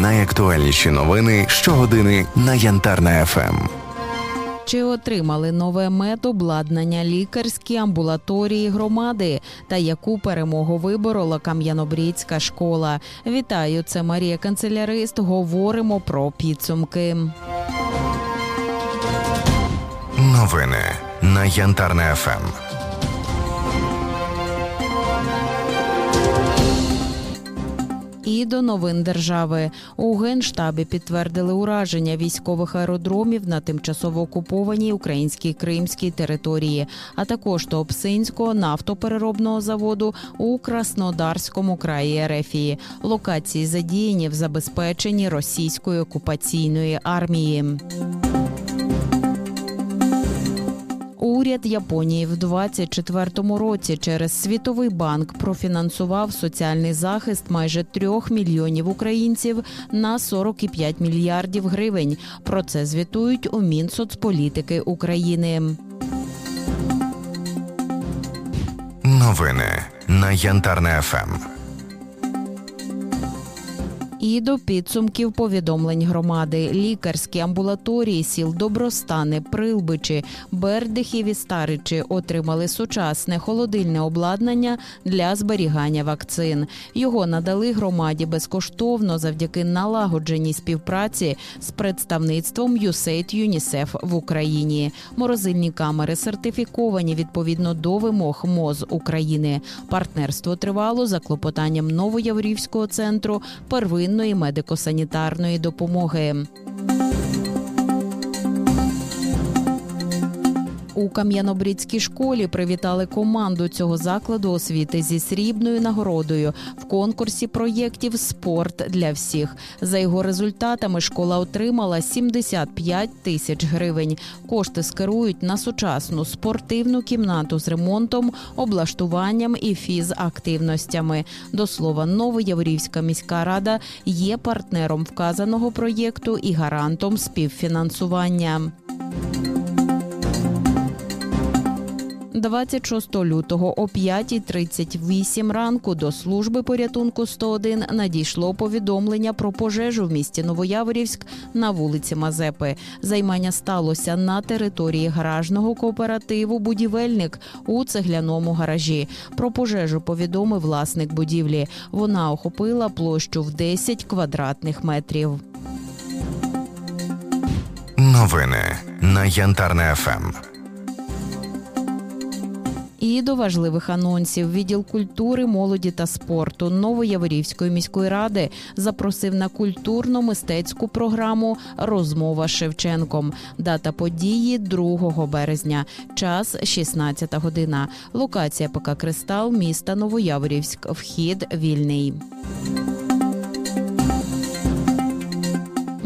Найактуальніші новини щогодини на Янтарна ФМ. Чи отримали нове медобладнання лікарські амбулаторії громади та яку перемогу виборола Кам'янобрідська школа? Вітаю, це Марія Канцелярист. Говоримо про підсумки. Новини на Янтарна ФМ. І до новин держави у генштабі підтвердили ураження військових аеродромів на тимчасово окупованій українській кримській території, а також Туапсинського нафтопереробного заводу у Краснодарському краї Ерефії. Локації задіяні в забезпеченні російської окупаційної армії. Уряд Японії в 2024 році через Світовий банк профінансував соціальний захист майже трьох мільйонів українців на 45 мільярдів гривень. Про це звітують у Мінсоцполітики України. Новини на Янтарна ФМ. І до підсумків повідомлень громади лікарські амбулаторії сіл Добростани, Прилбичі, Бердихів і Старичі отримали сучасне холодильне обладнання для зберігання вакцин. Його надали громаді безкоштовно завдяки налагодженій співпраці з представництвом USAID ЮНІСЕФ в Україні. Морозильні камери сертифіковані відповідно до вимог МОЗ України. Партнерство тривало за клопотанням Новояврівського центру первинної медико-санітарної допомоги. У Кам'янобрідській школі привітали команду цього закладу освіти зі срібною нагородою в конкурсі проєктів Спорт для всіх. За його результатами школа отримала 75 тисяч гривень. Кошти скерують на сучасну спортивну кімнату з ремонтом, облаштуванням і фізактивностями. До слова, Новояворівська міська рада є партнером вказаного проєкту і гарантом співфінансування. 26 лютого о 5.38 ранку до служби порятунку 101 надійшло повідомлення про пожежу в місті Новояворівськ на вулиці Мазепи. Займання сталося на території гаражного кооперативу Будівельник у цегляному гаражі. Про пожежу повідомив власник будівлі. Вона охопила площу в 10 квадратних метрів. Новини на Янтарна ФМ. До важливих анонсів відділ культури, молоді та спорту Новояворівської міської ради запросив на культурно-мистецьку програму Розмова з Шевченком. Дата події 2 березня, час 16 година. Локація ПК Кристал, міста Новояворівськ. Вхід вільний.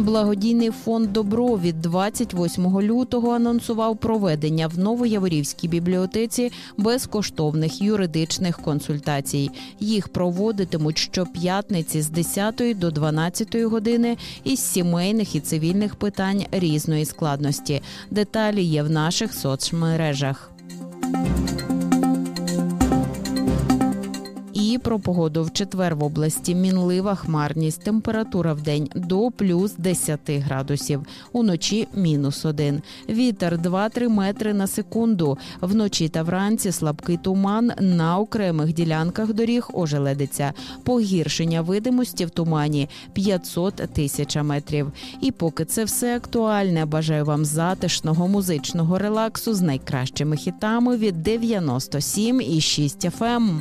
Благодійний фонд Добро від 28 лютого анонсував проведення в Новояворівській бібліотеці безкоштовних юридичних консультацій. Їх проводитимуть щоп'ятниці з 10 до 12 години із сімейних і цивільних питань різної складності. Деталі є в наших соцмережах. І про погоду в четвер в області мінлива хмарність. Температура в день до плюс 10 градусів. Уночі мінус 1. Вітер 2-3 метри на секунду. Вночі та вранці слабкий туман на окремих ділянках доріг ожеледиться. Погіршення видимості в тумані 500 тисяч метрів. І поки це все актуальне, бажаю вам затишного музичного релаксу з найкращими хітами від 97 і 6 FM.